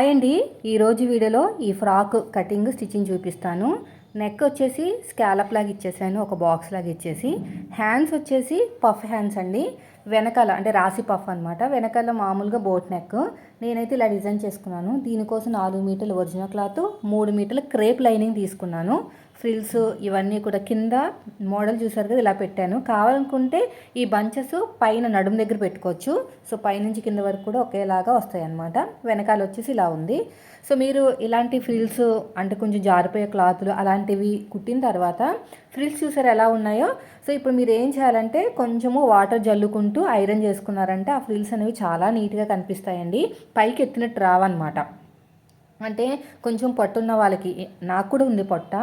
Hi అండి ఈరోజు వీడియోలో ఈ ఫ్రాక్ కటింగ్ స్టిచ్చింగ్ చూపిస్తాను. నెక్ వచ్చేసి స్కాలప్ లాగా ఇచ్చేసాను ఒక బాక్స్ లాగా ఇచ్చేసి. హ్యాండ్స్ వచ్చేసి పఫ్ హ్యాండ్స్ అండి. వెనకాల అంటే రాసి పఫ్ అనమాట వెనకాల మామూలుగా బోట్ నెక్. నేనైతే ఇలా డిజైన్ చేసుకున్నాను. దీనికోసం నాలుగు మీటర్లు ఒరిజినల్ క్లాత్ మూడు మీటర్లు క్రేప్ లైనింగ్ తీసుకున్నాను. ఫ్రిల్స్ ఇవన్నీ కూడా కింద మోడల్ చూసారు కదా ఇలా పెట్టాను. కావాలనుకుంటే ఈ బంచెస్ పైన నడుము దగ్గర పెట్టుకోవచ్చు. సో పైనుంచి కింద వరకు కూడా ఒకేలాగా వస్తాయి అన్నమాట వెనకాల వచ్చేసి ఇలా ఉంది. సో మీరు ఇలాంటి ఫ్రిల్స్ అంటే కొంచెం జారిపోయే క్లాతులు అలాంటివి కుట్టిన తర్వాత ఫ్రిల్స్ చూసారు ఎలా ఉన్నాయో? సో ఇప్పుడు మీరు ఏం చేయాలంటే కొంచెము వాటర్ జల్లుకుంటూ ఐరన్ చేసుకున్నారంటే ఆ ఫ్రిల్స్ అనేవి చాలా నీట్గా కనిపిస్తాయండి. పైకి ఎత్తినట్టు రావన్నమాట. అంటే కొంచెం పొట్టున్న వాళ్ళకి నాకు కూడా ఉంది పొట్ట.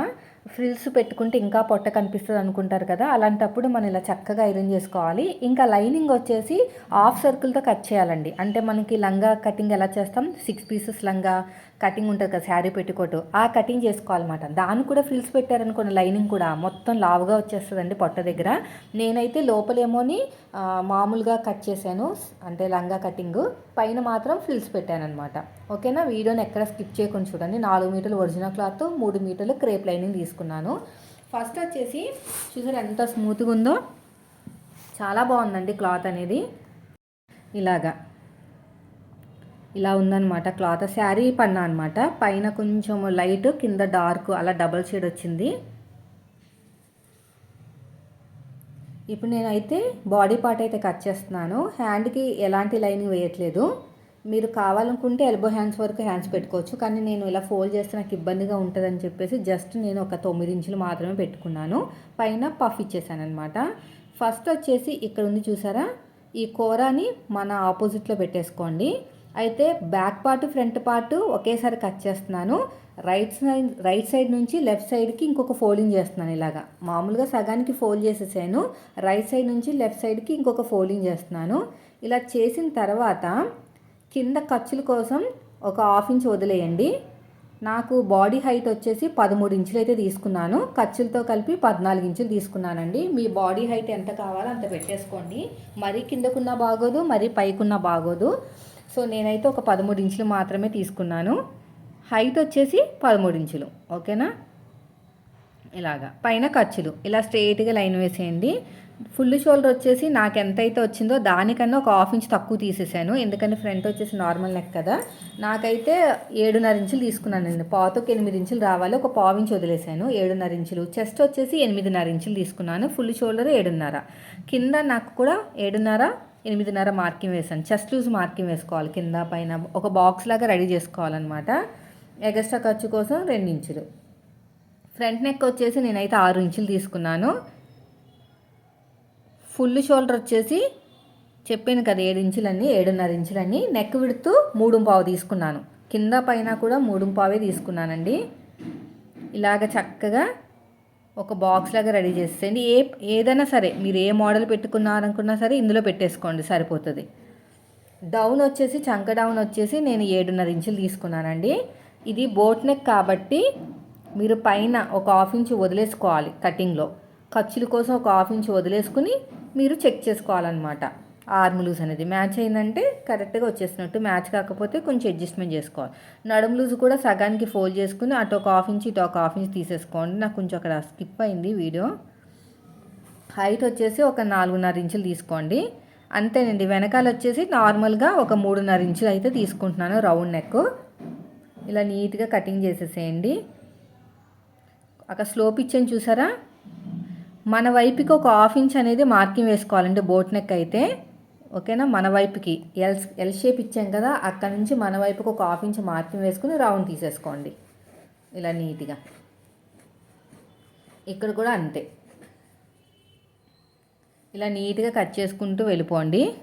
ఫ్రిల్స్ పెట్టుకుంటే ఇంకా పొట్ట కనిపిస్తుంది అనుకుంటారు కదా అలాంటప్పుడు మనం ఇలా చక్కగా ఐరన్ చేసుకోవాలి. ఇంకా లైనింగ్ వచ్చేసి హాఫ్ సర్కిల్తో కట్ చేయాలండి. అంటే మనకి లంగా కటింగ్ ఎలా చేస్తాం? సిక్స్ పీసెస్ లంగా కటింగ్ ఉంటుంది కదా శారీ పెట్టుకోటు ఆ కటింగ్ చేసుకోవాలన్నమాట. దాన్ని కూడా ఫ్రిల్స్ పెట్టారనుకోండి లైనింగ్ కూడా మొత్తం లావుగా వచ్చేస్తుందండి పొట్ట దగ్గర. నేనైతే లోపలేమోని మామూలుగా కట్ చేశాను అంటే లంగా కటింగ్. పైన మాత్రం ఫ్రిల్స్ పెట్టాను అనమాట ఓకేనా? వీడియోని ఎక్కడ స్కిప్ చేయకుండా చూడండి. నాలుగు మీటర్లు ఒరిజినల్ క్లాత్ మూడు మీటర్లు క్రేప్ లైనింగ్ తీసుకున్నాను. ఫస్ట్ వచ్చేసి చూసారు ఎంత స్మూత్గా ఉందో? చాలా బాగుందండి క్లాత్ అనేది. ఇలాగా. ఇలా ఉందన్నమాట. క్లాత్ శారీ పన్నా అనమాట పైన కొంచెం లైట్ కింద డార్క్ అలా డబల్ షేడ్ వచ్చింది. ఇప్పుడు నేనైతే బాడీ పార్ట్ అయితే కట్ చేస్తున్నాను. హ్యాండ్కి ఎలాంటి లైనింగ్ వేయట్లేదు. మీరు కావాలనుకుంటే ఎల్బో హ్యాండ్స్ వరకు హ్యాండ్స్ పెట్టుకోవచ్చు. కానీ నేను ఇలా ఫోల్డ్ చేస్తే నాకు ఇబ్బందిగా ఉంటుందని చెప్పేసి జస్ట్ నేను ఒక తొమ్మిది ఇంచులు మాత్రమే పెట్టుకున్నాను. పైన పఫ్ ఇచ్చేసాను అనమాట ఫస్ట్ వచ్చేసి ఇక్కడ ఉంది చూసారా? ఈ కూరని మన ఆపోజిట్లో పెట్టేసుకోండి. అయితే బ్యాక్ పార్ట్ ఫ్రంట్ పార్ట్ ఒకేసారి కట్ చేస్తున్నాను. రైట్ సైడ్ రైట్ సైడ్ నుంచి లెఫ్ట్ సైడ్కి ఇంకొక ఫోల్డింగ్ చేస్తున్నాను ఇలాగా. మామూలుగా సగానికి ఫోల్డ్ చేసేసాను. రైట్ సైడ్ నుంచి లెఫ్ట్ సైడ్కి ఇంకొక ఫోల్డింగ్ చేస్తున్నాను. ఇలా చేసిన తర్వాత కింద ఖర్చుల కోసం ఒక హాఫ్ ఇంచ్ వదిలేయండి. నాకు బాడీ హైట్ వచ్చేసి పదమూడు ఇంచులు అయితే తీసుకున్నాను. ఖర్చులతో కలిపి పద్నాలుగు ఇంచులు తీసుకున్నానండి. మీ బాడీ హైట్ ఎంత కావాలో అంత పెట్టేసుకోండి. మరీ కిందకున్న బాగోదు మరీ పైకున్నా బాగోదు. సో నేనైతే ఒక పదమూడు ఇంచులు మాత్రమే తీసుకున్నాను. హైట్ వచ్చేసి పదమూడు ఇంచులు. ఓకేనా? ఇలాగా. పైన ఖర్చులు. ఇలా స్ట్రైట్గా లైన్ వేసేయండి. ఫుల్ షోల్డర్ వచ్చేసి నాకు ఎంత అయితే వచ్చిందో దానికన్నా ఒక హాఫ్ ఇంచ్ తక్కువ తీసేసాను. ఎందుకంటే ఫ్రంట్ వచ్చేసి నార్మల్ నెక్ కదా. నాకైతే ఏడున్నర ఇంచులు తీసుకున్నానండి. పాతకు ఎనిమిది ఇంచులు రావాలి. ఒక పావు ఇంచు వదిలేసాను. ఏడున్నర ఇంచులు. చెస్ట్ వచ్చేసి ఎనిమిదిన్నర ఇంచులు తీసుకున్నాను. ఫుల్ షోల్డర్ ఏడున్నర. కింద నాకు కూడా ఏడున్నర ఎనిమిదిన్నర మార్కింగ్ వేసాను. చెస్ట్ లూజ్ మార్కింగ్ వేసుకోవాలి. కింద పైన ఒక బాక్స్ లాగా రెడీ చేసుకోవాలన్నమాట. ఎగస్ట్రా ఖర్చు కోసం రెండు ఇంచులు. ఫ్రంట్ నెక్ వచ్చేసి నేనైతే ఆరు ఇంచులు తీసుకున్నాను. ఫుల్ షోల్డర్ వచ్చేసి చెప్పాను కదా ఏడు ఇంచులన్నీ ఏడున్నర ఇంచులన్నీ. నెక్ విడుతూ మూడు పావు తీసుకున్నాను. కింద పైన కూడా మూడు పావే తీసుకున్నానండి. ఇలాగ చక్కగా ఒక బాక్స్ లాగా రెడీ చేసేయండి. ఏ ఏదైనా సరే మీరు ఏ మోడల్ పెట్టుకున్నారనుకున్నా సరే ఇందులో పెట్టేసుకోండి సరిపోతుంది. డౌన్ వచ్చేసి చంక డౌన్ వచ్చేసి నేను ఏడున్నర ఇంచులు తీసుకున్నానండి. ఇది బోట్ నెక్ కాబట్టి మీరు పైన ఒక హాఫ్ ఇంచ్ వదిలేసుకోవాలి కటింగ్లో ఖర్చుల కోసం ఒక హాఫ్ ఇంచ్ వదిలేసుకుని మీరు చెక్ చేసుకోవాలన్నమాట. ఆర్మ్ లూజ్ అనేది మ్యాచ్ అయిందంటే కరెక్ట్గా వచ్చేసినట్టు మ్యాచ్ కాకపోతే కొంచెం అడ్జస్ట్మెంట్ చేసుకోవాలి. నడుము లూజ్ కూడా సగానికి ఫోల్డ్ చేసుకుని అటు ఒక హాఫ్ ఇంచ్ ఇటు ఒక హాఫ్ ఇంచ్ తీసేసుకోండి. నాకు కొంచెం అక్కడ స్కిప్ అయింది వీడియో. హైట్ వచ్చేసి ఒక నాలుగున్నర ఇంచులు తీసుకోండి. అంతేనండి వెనకాల వచ్చేసి నార్మల్గా ఒక మూడున్నర ఇంచులు అయితే తీసుకుంటున్నాను రౌండ్ నెక్. ఇలా నీట్గా కటింగ్ చేసేసేయండి. అక్కడ స్లోప్ ఇచ్చాను చూసారా? మన వైపుకి ఒక హాఫ్ ఇంచ్ అనేది మార్కింగ్ వేసుకోవాలండి బోట్ నెక్ అయితే. ఓకేనా? మన వైపుకి. ఎల్ ఎల్ షేప్ ఇచ్చాం కదా అక్కడ నుంచి మన వైపుకి ఒక హాఫ్ ఇంచ్ మార్కింగ్ వేసుకుని రౌండ్ తీసేసుకోండి. ఇలా నీట్గా. ఇక్కడ కూడా అంతే. ఇలా నీట్గా కట్ చేసుకుంటూ వెళ్ళిపోండి.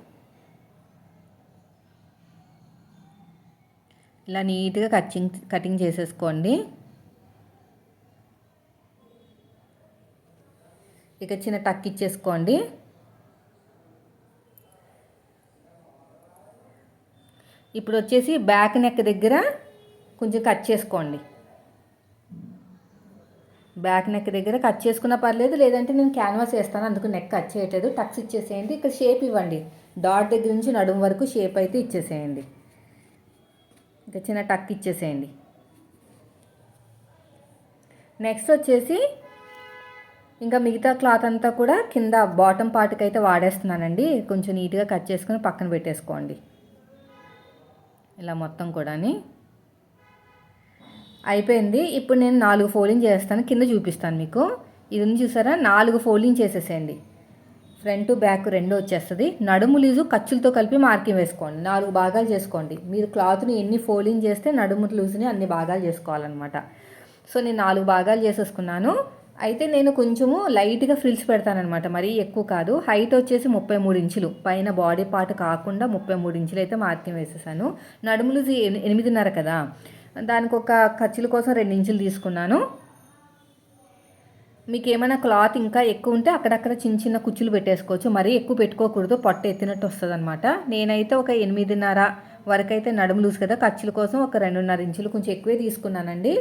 ఇలా నీట్గా కచ్చింగ్ కటింగ్ చేసేసుకోండి. ఇక చిన్న టక్ ఇచ్చేసుకోండి. ఇప్పుడు వచ్చేసి బ్యాక్ నెక్ దగ్గర కొంచెం కట్ చేసుకోండి. బ్యాక్ నెక్ దగ్గర కట్ చేసుకున్నా పర్లేదు లేదంటే నేను క్యాన్వాస్ వేస్తాను అందుకు నెక్ కట్ చేయట్లేదు. టక్స్ ఇచ్చేసేయండి ఇక్కడ షేప్ ఇవ్వండి. డాట్ దగ్గర నుంచి నడుము వరకు షేప్ అయితే ఇచ్చేసేయండి. ఇంకా చిన్న టక్ ఇచ్చేసేయండి. నెక్స్ట్ వచ్చేసి ఇంకా మిగతా క్లాత్ అంతా కూడా కింద బాటమ్ పార్ట్కి అయితే వాడేస్తున్నానండి. కొంచెం నీట్గా కట్ చేసుకుని పక్కన పెట్టేసుకోండి. ఇలా మొత్తం కూడాని. అయిపోయింది. ఇప్పుడు నేను నాలుగు ఫోల్డింగ్ చేస్తాను. కింద చూపిస్తాను మీకు. ఇది చూసారా? నాలుగు ఫోల్డింగ్ చేసేసేయండి. ఫ్రంట్ బ్యాక్ రెండు వచ్చేస్తుంది. నడుము లీజు ఖర్చులతో కలిపి మార్కింగ్ వేసుకోండి. నాలుగు భాగాలు చేసుకోండి. మీరు క్లాత్ని ఎన్ని ఫోల్డింగ్ చేస్తే నడుము లూజ్ని అన్ని భాగాలు చేసుకోవాలన్నమాట. సో నేను నాలుగు భాగాలు చేసేసుకున్నాను. అయితే నేను కొంచెము లైట్గా ఫ్రిల్స్ పెడతానమాట మరీ ఎక్కువ కాదు. హైట్ వచ్చేసి ముప్పై మూడు ఇంచులు. పైన బాడీ పార్ట్ కాకుండా ముప్పై మూడు ఇంచులు అయితే మార్కింగ్ వేసేసాను. నడుములు ఎనిమిదిన్నర కదా. దానికి ఒక ఖర్చుల కోసం రెండు ఇంచులు తీసుకున్నాను. మీకు ఏమైనా క్లాత్ ఇంకా ఎక్కువ ఉంటే అక్కడక్కడ చిన్న చిన్న కుచ్చులు పెట్టేసుకోవచ్చు. మరీ ఎక్కువ పెట్టుకోకూడదు. పొట్ట ఎత్తినట్టు వస్తుంది అనమాట నేనైతే ఒక ఎనిమిదిన్నర వరకు అయితే నడుము లూజ్ కదా. ఖర్చుల కోసం ఒక రెండున్నర ఇంచులు కొంచెం ఎక్కువే తీసుకున్నానండి.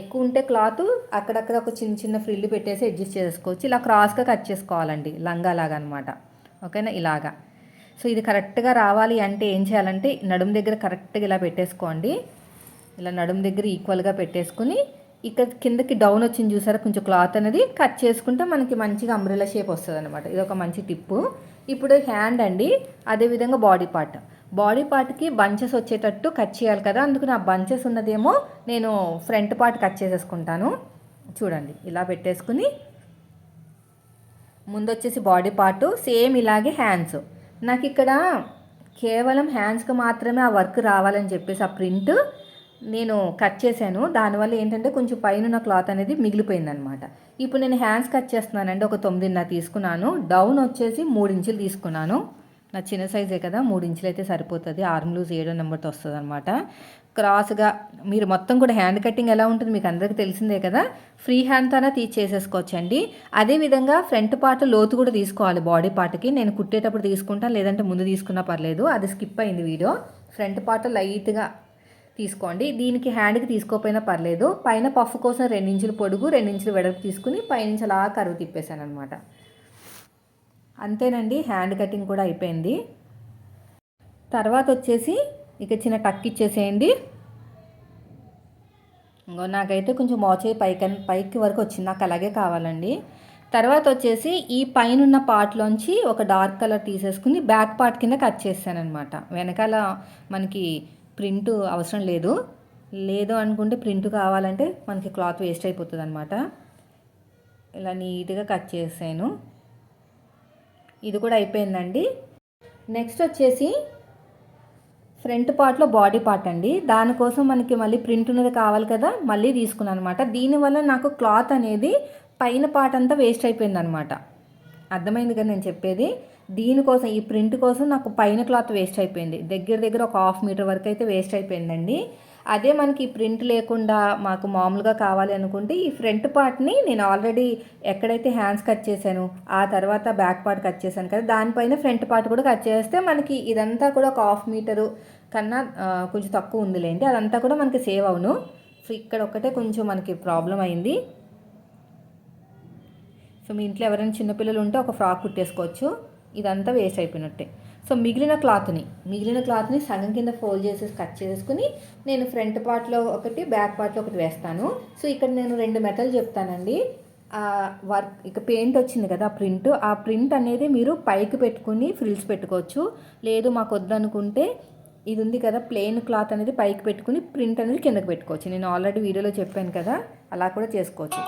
ఎక్కువ ఉంటే క్లాత్ అక్కడక్కడ ఒక చిన్న చిన్న ఫ్రిల్లు పెట్టేసి అడ్జస్ట్ చేసుకోవచ్చు. ఇలా క్రాస్గా కట్ చేసుకోవాలండి. లంగా లాగా అనమాట ఓకేనా? ఇలాగా. సో ఇది కరెక్ట్గా రావాలి అంటే ఏం చేయాలంటే నడుము దగ్గర కరెక్ట్గా ఇలా పెట్టేసుకోండి. ఇలా నడుము దగ్గర ఈక్వల్గా పెట్టేసుకుని ఇక్కడ కిందకి డౌన్ వచ్చింది చూసారా? కొంచెం క్లాత్ అనేది కట్ చేసుకుంటే మనకి మంచిగా అంబ్రెలా షేప్ వస్తుంది అనమాట ఇది ఒక మంచి టిప్పు ఇప్పుడు హ్యాండ్ అండి అదేవిధంగా బాడీ పార్ట్ బాడీ పార్ట్కి బంచెస్ వచ్చేటట్టు కట్ చేయాలి కదా. అందుకు నా బంచెస్ ఉన్నదేమో నేను ఫ్రంట్ పార్ట్ కట్ చేసేసుకుంటాను. చూడండి ఇలా పెట్టేసుకుని ముందు వచ్చేసి బాడీ పార్టు సేమ్ ఇలాగే హ్యాండ్స్ నాకు ఇక్కడ కేవలం హ్యాండ్స్కి మాత్రమే ఆ వర్క్ రావాలని చెప్పేసి ఆ ప్రింట్ నేను కట్ చేశాను. దానివల్ల ఏంటంటే కొంచెం పైన క్లాత్ అనేది మిగిలిపోయిందనమాట. ఇప్పుడు నేను హ్యాండ్స్ కట్ చేస్తున్నానండి. ఒక తొమ్మిదిన్నర తీసుకున్నాను. డౌన్ వచ్చేసి మూడు ఇంచులు తీసుకున్నాను. నా చిన్న సైజే కదా మూడు ఇంచులు అయితే సరిపోతుంది. ఆర్మ్ లూజ్ ఏడో నెంబర్తో వస్తుంది అనమాట క్రాస్గా మీరు మొత్తం కూడా హ్యాండ్ కటింగ్ ఎలా ఉంటుంది మీకు అందరికీ తెలిసిందే కదా? ఫ్రీ హ్యాండ్తోనే తీసేసేసుకోవచ్చండి. అదేవిధంగా ఫ్రంట్ పార్ట్ లోతు కూడా తీసుకోవాలి. బాడీ పార్ట్కి నేను కుట్టేటప్పుడు తీసుకుంటాను లేదంటే ముందు తీసుకున్నా పర్లేదు. అది స్కిప్ అయింది వీడియో. ఫ్రంట్ పార్ట్ లైట్గా తీసుకోండి. దీనికి హ్యాండ్కి తీసుకోకపోయినా పర్లేదు. పైన పఫ్ కోసం రెండించులు పొడుగు రెండించులు వెడల్పు తీసుకుని పైనుంచి అలా కరువు తిప్పేశాను అనమాట అంతేనండి. హ్యాండ్ కటింగ్ కూడా అయిపోయింది. తర్వాత వచ్చేసి ఇక చిన్న టక్ ఇచ్చేసేయండి. ఇంకో నాకైతే కొంచెం మోచే పైకి పైకి వరకు వచ్చింది. నాకు అలాగే కావాలండి. తర్వాత వచ్చేసి ఈ పైన పార్ట్లోంచి ఒక డార్క్ కలర్ తీసేసుకుని బ్యాక్ పార్ట్ కింద కట్ చేస్తాను అనమాట వెనకాల మనకి ప్రింట్ అవసరం లేదు. లేదు అనుకుంటే ప్రింట్ కావాలంటే మనకి క్లాత్ వేస్ట్ అయిపోతుంది అనమాట ఇలా నీట్గా కట్ చేసాను ఇది కూడా అయిపోయిందండి. నెక్స్ట్ వచ్చేసి ఫ్రంట్ పార్ట్లో బాడీ పార్ట్ అండి. దానికోసం మనకి మళ్ళీ ప్రింట్ ఉన్నది కావాలి కదా మళ్ళీ తీసుకున్నాను అనమాట దీనివల్ల నాకు క్లాత్ అనేది పైన పార్ట్ అంతా వేస్ట్ అయిపోయింది అనమాట అర్థమైంది కదా నేను చెప్పేది? దీనికోసం ఈ ప్రింట్ కోసం నాకు పైన క్లాత్ వేస్ట్ అయిపోయింది. దగ్గర దగ్గర ఒక హాఫ్ మీటర్ వరకు అయితే వేస్ట్ అయిపోయిందండి. అదే మనకి ప్రింట్ లేకుండా మాకు మామూలుగా కావాలి అనుకుంటే ఈ ఫ్రంట్ పార్ట్ని నేను ఆల్రెడీ ఎక్కడైతే హ్యాండ్స్ కట్ చేశాను ఆ తర్వాత బ్యాక్ పార్ట్ కట్ చేశాను కదా దానిపైన ఫ్రంట్ పార్ట్ కూడా కట్ చేస్తే మనకి ఇదంతా కూడా ఒక హాఫ్ మీటరు కన్నా కొంచెం తక్కువ ఉందిలేండి. అదంతా కూడా మనకి సేవ్ అవును. సో ఇక్కడ ఒక్కటే కొంచెం మనకి ప్రాబ్లం అయింది. సో మీ ఇంట్లో ఎవరైనా చిన్నపిల్లలు ఉంటే ఒక ఫ్రాక్ కుట్టేసుకోవచ్చు. ఇదంతా వేస్ట్ అయిపోయినట్టే. సో మిగిలిన క్లాత్ని మిగిలిన క్లాత్ని సగం కింద ఫోల్డ్ చేసేసి కట్ చేసుకుని నేను ఫ్రంట్ పార్ట్లో ఒకటి బ్యాక్ పార్ట్లో ఒకటి వేస్తాను. సో ఇక్కడ నేను రెండు మెటల్ చెప్తానండి. వర్క్ ఇక పెయింట్ వచ్చింది కదా ఆ ప్రింట్. ఆ ప్రింట్ అనేది మీరు పైకి పెట్టుకుని ఫ్రిల్స్ పెట్టుకోవచ్చు. లేదు మాకు వద్దనుకుంటే ఇది ఉంది కదా ప్లెయిన్ క్లాత్ అనేది పైకి పెట్టుకుని ప్రింట్ అనేది కిందకి పెట్టుకోవచ్చు. నేను ఆల్రెడీ వీడియోలో చెప్పాను కదా అలా కూడా చేసుకోవచ్చు.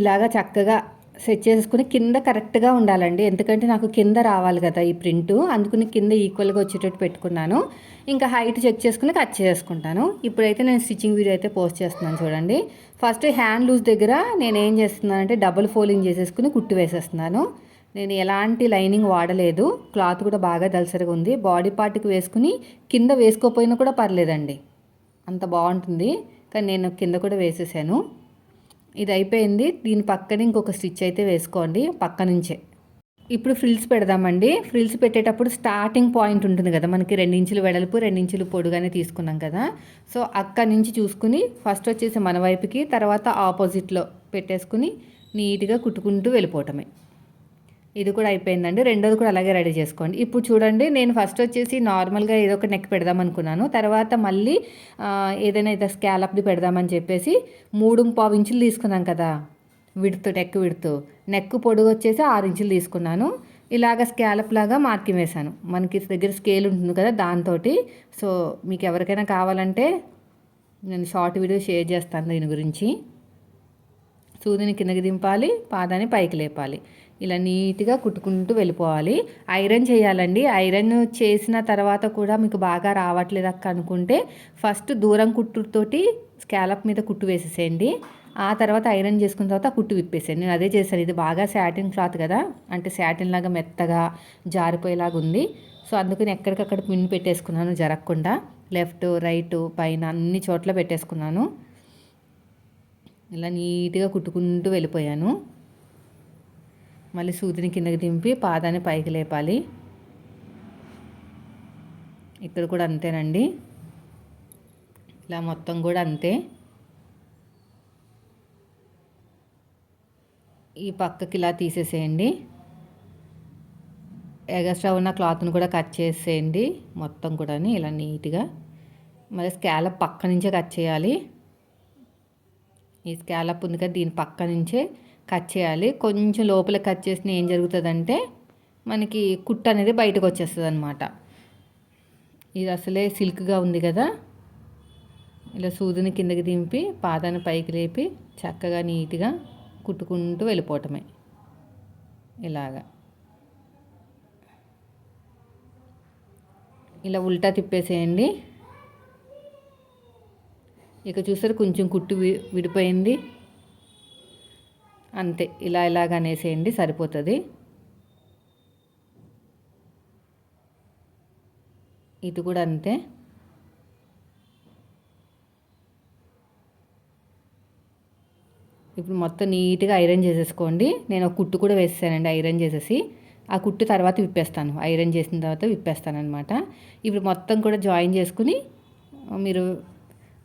ఇలాగా చక్కగా సెట్ చేసుకుని కింద కరెక్ట్గా ఉండాలండి. ఎందుకంటే నాకు కింద రావాలి కదా ఈ ప్రింట్. అందుకుని కింద ఈక్వల్గా వచ్చేటట్టు పెట్టుకున్నాను. ఇంకా హైట్ చెక్ చేసుకుని కట్ చేసుకుంటాను. ఇప్పుడైతే నేను స్టిచ్చింగ్ వీడియో అయితే పోస్ట్ చేస్తున్నాను చూడండి. ఫస్ట్ హ్యాండ్ లూజ్ దగ్గర నేను ఏం చేస్తున్నానంటే డబుల్ ఫోల్డింగ్ చేసేసుకుని కుట్టి వేసేస్తున్నాను. నేను ఎలాంటి లైనింగ్ వాడలేదు. క్లాత్ కూడా బాగా దలసరిగా ఉంది. బాడీ పార్ట్కి వేసుకుని కింద వేసుకోపోయినా కూడా పర్లేదండి. అంత బాగుంటుంది. కానీ నేను కింద కూడా వేసేసాను. ఇది అయిపోయింది దీని పక్కన ఇంకొక స్టిచ్ అయితే వేసుకోండి పక్క నుంచే. ఇప్పుడు ఫ్రిల్స్ పెడదామండి. ఫ్రిల్స్ పెట్టేటప్పుడు స్టార్టింగ్ పాయింట్ ఉంటుంది కదా మనకి రెండించులు వెడల్పు రెండించులు పొడుగానే తీసుకున్నాం కదా. సో అక్కడి నుంచి చూసుకుని ఫస్ట్ వచ్చేసి మన వైపుకి తర్వాత ఆపోజిట్లో పెట్టేసుకుని నీట్గా కుట్టుకుంటూ వెళ్ళిపోవటమే. ఇది కూడా అయిపోయిందండి. రెండోది కూడా అలాగే రెడీ చేసుకోండి. ఇప్పుడు చూడండి నేను ఫస్ట్ వచ్చేసి నార్మల్గా ఏదో ఒక నెక్ పెడదాం అనుకున్నాను. తర్వాత మళ్ళీ ఏదైనా అయితే స్కాలప్ది పెడదామని చెప్పేసి మూడు పావు ఇంచులు తీసుకున్నాం కదా. విడుతు నెక్ విడుతు. నెక్ పొడుగు వచ్చేసి ఆరు ఇంచులు తీసుకున్నాను. ఇలాగ స్కాలప్ లాగా మార్కింగ్ వేశాను. మనకి దగ్గర స్కేల్ ఉంటుంది కదా దాంతో సో మీకు ఎవరికైనా కావాలంటే నేను షార్ట్ వీడియో షేర్ చేస్తాను దీని గురించి. సూదిని కిందకి దింపాలి పాదాన్ని పైకి లేపాలి. ఇలా నీట్గా కుట్టుకుంటూ వెళ్ళిపోవాలి. ఐరన్ చేయాలండి. ఐరన్ చేసిన తర్వాత కూడా మీకు బాగా రావట్లేదు అక్క అనుకుంటే ఫస్ట్ దూరం కుట్టుతోటి స్కాలప్ మీద కుట్టు వేసేసేయండి. ఆ తర్వాత ఐరన్ చేసుకున్న తర్వాత కుట్టు విప్పేసాను నేను అదే చేశాను. ఇది బాగా శాటిన్ క్లాత్ కదా. అంటే శాటిన్ లాగా మెత్తగా జారిపోయేలాగా ఉంది. సో అందుకని ఎక్కడికక్కడ పిన్ పెట్టేసుకున్నాను జరగకుండా. లెఫ్ట్ రైట్ పైన అన్ని చోట్ల పెట్టేసుకున్నాను. ఇలా నీట్గా కుట్టుకుంటూ వెళ్ళిపోయాను. మళ్ళీ సూదిని కిందకి దింపి పాదాన్ని పైకి లేపాలి. ఇక్కడ కూడా అంతేనండి. ఇలా మొత్తం కూడా అంతే. ఈ పక్కకి ఇలా తీసేసేయండి. ఎగస్ట్రా ఉన్న క్లాత్ని కూడా కట్ చేసేయండి. మొత్తం కూడా ఇలా నీట్గా. మళ్ళీ స్కాలప్ పక్క నుంచే కట్ చేయాలి. ఈ స్కాలప్ ఉంది కదా దీని పక్క నుంచే కట్ చేయాలి. కొంచెం లోపల కట్ చేసిన ఏం జరుగుతుందంటే మనకి కుట్ట అనేది బయటకు వచ్చేస్తుంది అనమాట ఇది అసలే సిల్క్గా ఉంది కదా. ఇలా సూదిని కిందకి దింపి పాదాన్ని పైకి లేపి చక్కగా నీట్గా కుట్టుకుంటూ వెళ్ళిపోవటమే. ఇలాగా. ఇలా ఉల్టా తిప్పేసేయండి. ఇక చూసారు కొంచెం కుట్టు విడిపోయింది. అంతే. ఇలా ఇలాగ అనేసేయండి సరిపోతుంది. ఇది కూడా అంతే. ఇప్పుడు మొత్తం నీట్గా ఐరన్ చేసేసుకోండి. నేను ఒక కుట్టు కూడా వేసానండి ఐరన్ చేసేసి. ఆ కుట్టు తర్వాత విప్పేస్తాను. ఐరన్ చేసిన తర్వాత విప్పేస్తాను అనమాట ఇప్పుడు మొత్తం కూడా జాయిన్ చేసుకుని మీరు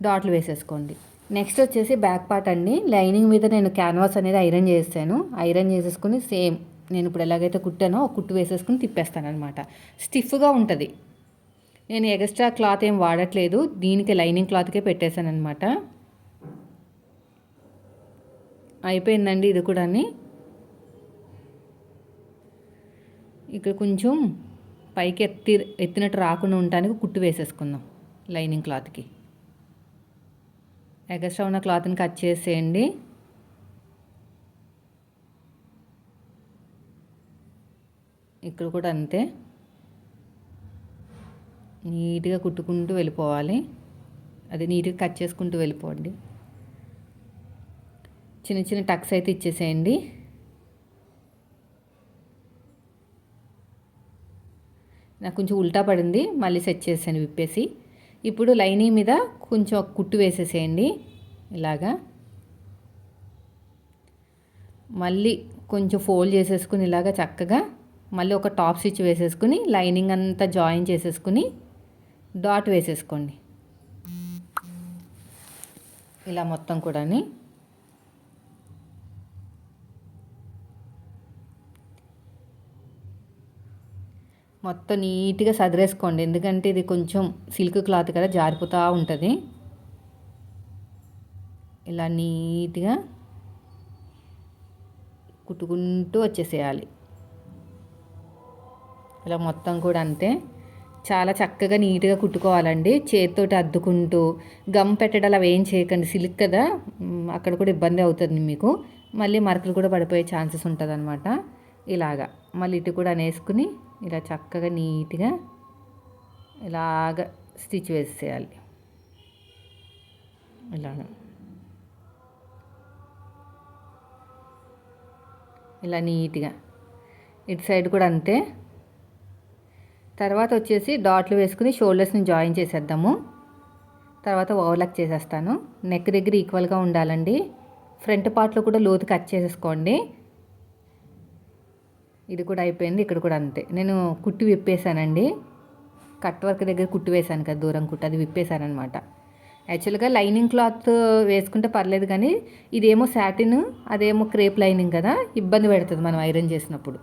డాట్లు వేసేసుకోండి. నెక్స్ట్ వచ్చేసి బ్యాక్ పార్ట్ అండి. లైనింగ్ మీద నేను క్యాన్వాస్ అనేది ఐరన్ చేస్తాను ఐరన్ చేసేసుకుని సేమ్ నేను ఇప్పుడు ఎలాగైతే కుట్టానో కుట్టు వేసేసుకుని తిప్పేస్తాను అనమాట స్టిఫ్గా ఉంటుంది. నేను ఎక్స్ట్రా క్లాత్ ఏం వాడట్లేదు. దీనికి లైనింగ్ క్లాత్కే పెట్టేశాను అనమాట అయిపోయిందండి ఇది కూడా ఇక్కడ కొంచెం పైకి ఎత్తి ఎత్తినట్టు రాకుండా ఉండటానికి కుట్టు వేసేసుకుందాం. లైనింగ్ క్లాత్కి ఎగస్ట్రా ఉన్న క్లాత్ని కట్ చేసేయండి. ఇక్కడ కూడా అంతే. నీట్గా కుట్టుకుంటూ వెళ్ళిపోవాలి. అది నీట్గా కట్ చేసుకుంటూ వెళ్ళిపోండి. చిన్న చిన్న టక్స్ అయితే ఇచ్చేసేయండి. నాకు కొంచెం ఉల్టా పడింది. మళ్ళీ సెట్ చేసాను విప్పేసి. ఇప్పుడు లైనింగ్ మీద కొంచెం కుట్టు వేసేసేయండి. ఇలాగా. మళ్ళీ కొంచెం ఫోల్డ్ చేసేసుకుని ఇలాగా చక్కగా మళ్ళీ ఒక టాప్ స్టిచ్ వేసేసుకుని లైనింగ్ అంతా జాయిన్ చేసేసుకుని డాట్ వేసేసుకోండి. ఇలా మొత్తం కూడా మొత్తం నీట్గా సదిరేసుకోండి. ఎందుకంటే ఇది కొంచెం సిల్క్ క్లాత్ కదా జారిపోతూ ఉంటుంది. ఇలా నీట్గా కుట్టుకుంటూ వచ్చేసేయాలి. ఇలా మొత్తం కూడా అంతే. చాలా చక్కగా నీట్గా కుట్టుకోవాలండి. చేతితోటి అద్దుకుంటూ గమ్ పెట్టడం అలా ఏం చేయకండి. సిల్క్ కదా అక్కడ కూడా ఇబ్బంది అవుతుంది మీకు. మళ్ళీ మరకలు కూడా పడిపోయే ఛాన్సెస్ ఉంటుంది అనమాట ఇలాగా. మళ్ళీ ఇటు కూడా అనేసుకుని ఇలా చక్కగా నీట్గా ఇలాగ స్టిచ్ వేసేయాలి. ఇలాగ. ఇలా నీట్గా. ఇటు సైడ్ కూడా అంతే. తర్వాత వచ్చేసి డాట్లు వేసుకుని షోల్డర్స్ని జాయిన్ చేసేద్దాము. తర్వాత ఓవర్లాక్ చేసేస్తాను. నెక్ దగ్గర ఈక్వల్గా ఉండాలండి. ఫ్రంట్ పార్ట్లో కూడా లోతు కట్ చేసేసుకోండి. ఇది కూడా అయిపోయింది ఇక్కడ కూడా అంతే. నేను కుట్టి విప్పేశానండి. కట్ వర్క్ దగ్గర కుట్టి వేశాను కదా దూరం కుట్టి అది విప్పేశానమాట యాక్చువల్గా లైనింగ్ క్లాత్ వేసుకుంటే పర్లేదు కానీ ఇదేమో శాటిన్ అదేమో క్రేప్ లైనింగ్ కదా ఇబ్బంది పెడుతుంది మనం ఐరన్ చేసినప్పుడు.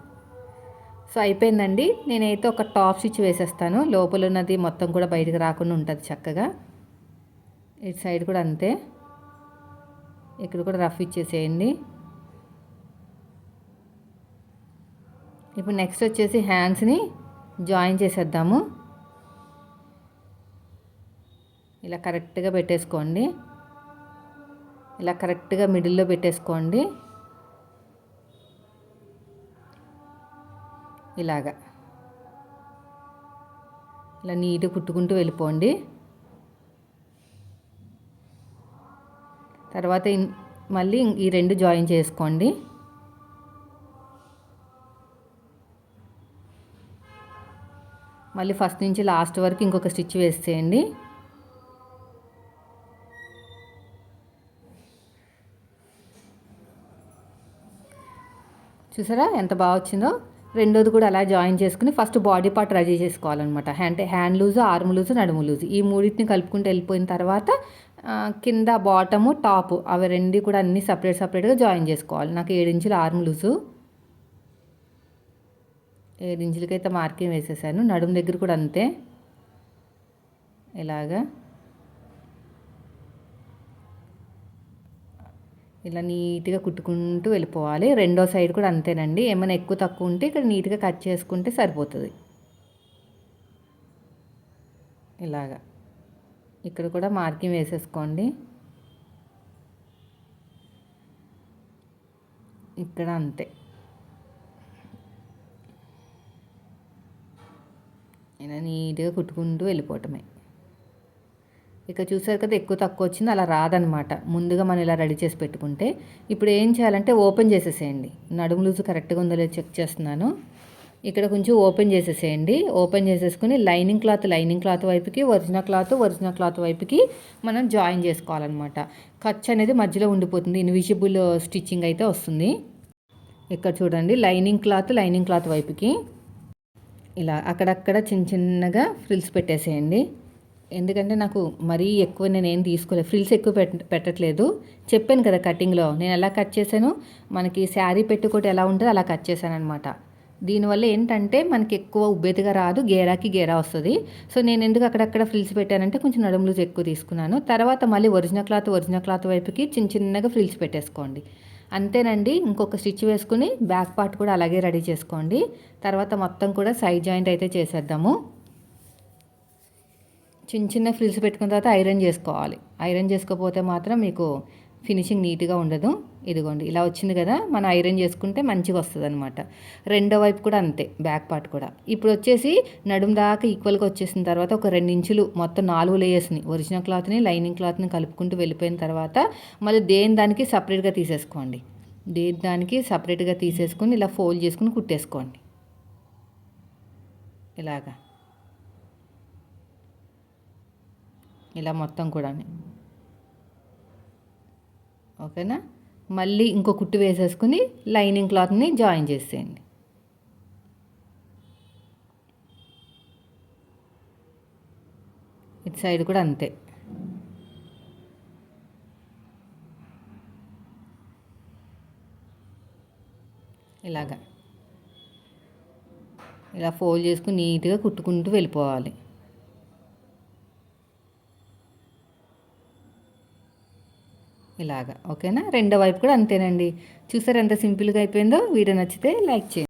సో అయిపోయిందండి. నేనైతే ఒక టాప్ స్టిచ్ వేసేస్తాను. లోపల ఉన్నది మొత్తం కూడా బయటకు రాకుండా ఉంటుంది చక్కగా. ఇటు సైడ్ కూడా అంతే. ఇక్కడ కూడా రఫ్ ఇచ్చేసేయండి. ఇప్పుడు నెక్స్ట్ వచ్చేసి హ్యాండ్స్ని జాయిన్ చేసేద్దాము. ఇలా కరెక్ట్గా పెట్టేసుకోండి. ఇలా కరెక్ట్గా మిడిల్లో పెట్టేసుకోండి. ఇలాగా. ఇలా నీట్గా కుట్టుకుంటూ వెళ్ళిపోండి. తర్వాత మళ్ళీ ఈ రెండు జాయిన్ చేసుకోండి. మళ్ళీ ఫస్ట్ నుంచి లాస్ట్ వరకు ఇంకొక స్టిచ్ వేసేయండి. చూసారా ఎంత బాగా వచ్చిందో? రెండోది కూడా అలా జాయిన్ చేసుకుని ఫస్ట్ బాడీ పార్ట్ రెడీ చేసుకోవాలన్నమాట. అంటే హ్యాండ్ లూజు ఆర్మ్ లూజు నడుము లూజు. ఈ మూడింటిని కలుపుకుంటూ వెళ్ళిపోయిన తర్వాత కింద బాటము టాప్ అవి రెండు కూడా అన్ని సపరేట్ సపరేట్గా జాయిన్ చేసుకోవాలి. నాకు ఏడించులు ఆర్మ్ లూజు. ఏడించులకైతే మార్కింగ్ వేసేసాను. నడుము దగ్గర కూడా అంతే. ఇలాగా. ఇలా నీట్గా కుట్టుకుంటూ వెళ్ళిపోవాలి. రెండో సైడ్ కూడా అంతేనండి. ఏమైనా ఎక్కువ తక్కువ ఉంటే ఇక్కడ నీట్గా కట్ చేసుకుంటే సరిపోతుంది. ఇలాగా. ఇక్కడ కూడా మార్కింగ్ వేసేసుకోండి. ఇక్కడ అంతే. ఇలా నీట్గా కుట్టుకుంటూ వెళ్ళిపోవటమే. ఇక చూసారు కదా ఎక్కువ తక్కువ వచ్చింది అలా రాదనమాట. ముందుగా మనం ఇలా రెడీ చేసి పెట్టుకుంటే ఇప్పుడు ఏం చేయాలంటే ఓపెన్ చేసేసేయండి. నడుము లూజు కరెక్ట్గా ఉందో లేదో చెక్ చేస్తున్నాను. ఇక్కడ కొంచెం ఓపెన్ చేసేసేయండి. ఓపెన్ చేసేసుకుని లైనింగ్ క్లాత్ లైనింగ్ క్లాత్ వైపుకి ఒరిజినల్ క్లాత్ ఒరిజినల్ క్లాత్ వైపుకి మనం జాయిన్ చేసుకోవాలన్నమాట. ఖర్చు అనేది మధ్యలో ఉండిపోతుంది. ఇన్విజిబుల్ స్టిచ్చింగ్ అయితే వస్తుంది. ఇక్కడ చూడండి లైనింగ్ క్లాత్ లైనింగ్ క్లాత్ వైపుకి. ఇలా అక్కడక్కడ చిన్న చిన్నగా ఫ్రిల్స్ పెట్టేసేయండి. ఎందుకంటే నాకు మరీ ఎక్కువ నేను ఏం తీసుకోలేదు ఫ్రిల్స్ ఎక్కువ పెట్ పెట్టట్లేదు. చెప్పాను కదా కటింగ్లో నేను ఎలా కట్ చేశాను? మనకి శారీ పెట్టుకోటి ఎలా ఉంటుందో అలా కట్ చేశాను అనమాట దీనివల్ల ఏంటంటే మనకి ఎక్కువ ఉబ్బెతిగా రాదు గేరాకి గేరా వస్తుంది. సో నేను ఎందుకు అక్కడక్కడ ఫ్రిల్స్ పెట్టానంటే కొంచెం నడుములు ఎక్కువ తీసుకున్నాను. తర్వాత మళ్ళీ ఒరిజినల్ క్లాత్ ఒరిజినల్ క్లాత్ వైపుకి చిన్న చిన్నగా ఫ్రిల్స్ పెట్టేసుకోండి. అంతేనండి ఇంకొక స్టిచ్ వేసుకుని బ్యాక్ పార్ట్ కూడా అలాగే రెడీ చేసుకోండి. తర్వాత మొత్తం కూడా సైడ్ జాయింట్ అయితే చేసేద్దాము. చిన్న చిన్న ఫ్రిల్స్ పెట్టుకున్న తర్వాత ఐరన్ చేసుకోవాలి. ఐరన్ చేసుకోకపోతే మాత్రం మీకు ఫినిషింగ్ నీట్గా ఉండదు. ఇదిగోండి ఇలా వచ్చింది కదా మనం ఐరన్ చేసుకుంటే మంచిగా వస్తుంది అనమాట రెండో వైపు కూడా అంతే బ్యాక్ పార్ట్ కూడా. ఇప్పుడు వచ్చేసి నడుము దాకా ఈక్వల్గా వచ్చేసిన తర్వాత ఒక రెండు ఇంచులు మొత్తం నాలుగు లేయర్స్ని ఒరిజినల్ క్లాత్ని లైనింగ్ క్లాత్ని కలుపుకుంటూ వెళ్ళిపోయిన తర్వాత మళ్ళీ దేని దానికి సపరేట్గా తీసేసుకోండి. దేని దానికి సపరేట్గా తీసేసుకొని ఇలా ఫోల్డ్ చేసుకుని కుట్టేసుకోండి. ఇలాగా. ఇలా మొత్తం కూడా ఓకేనా? మళ్ళీ ఇంకో కుట్టు వేసేసుకుని లైనింగ్ క్లాత్ని జాయిన్ చేసేయండి. ఇటు సైడ్ కూడా అంతే. ఇలాగా. ఇలా ఫోల్డ్ చేసుకుని నీట్గా కుట్టుకుంటూ వెళ్ళిపోవాలి. ఇలాగా. ఓకేనా? రెండో వైపు కూడా అంతేనండి. చూసారు ఎంత సింపుల్గా అయిపోయిందో? వీడియో నచ్చితే లైక్ చేయండి.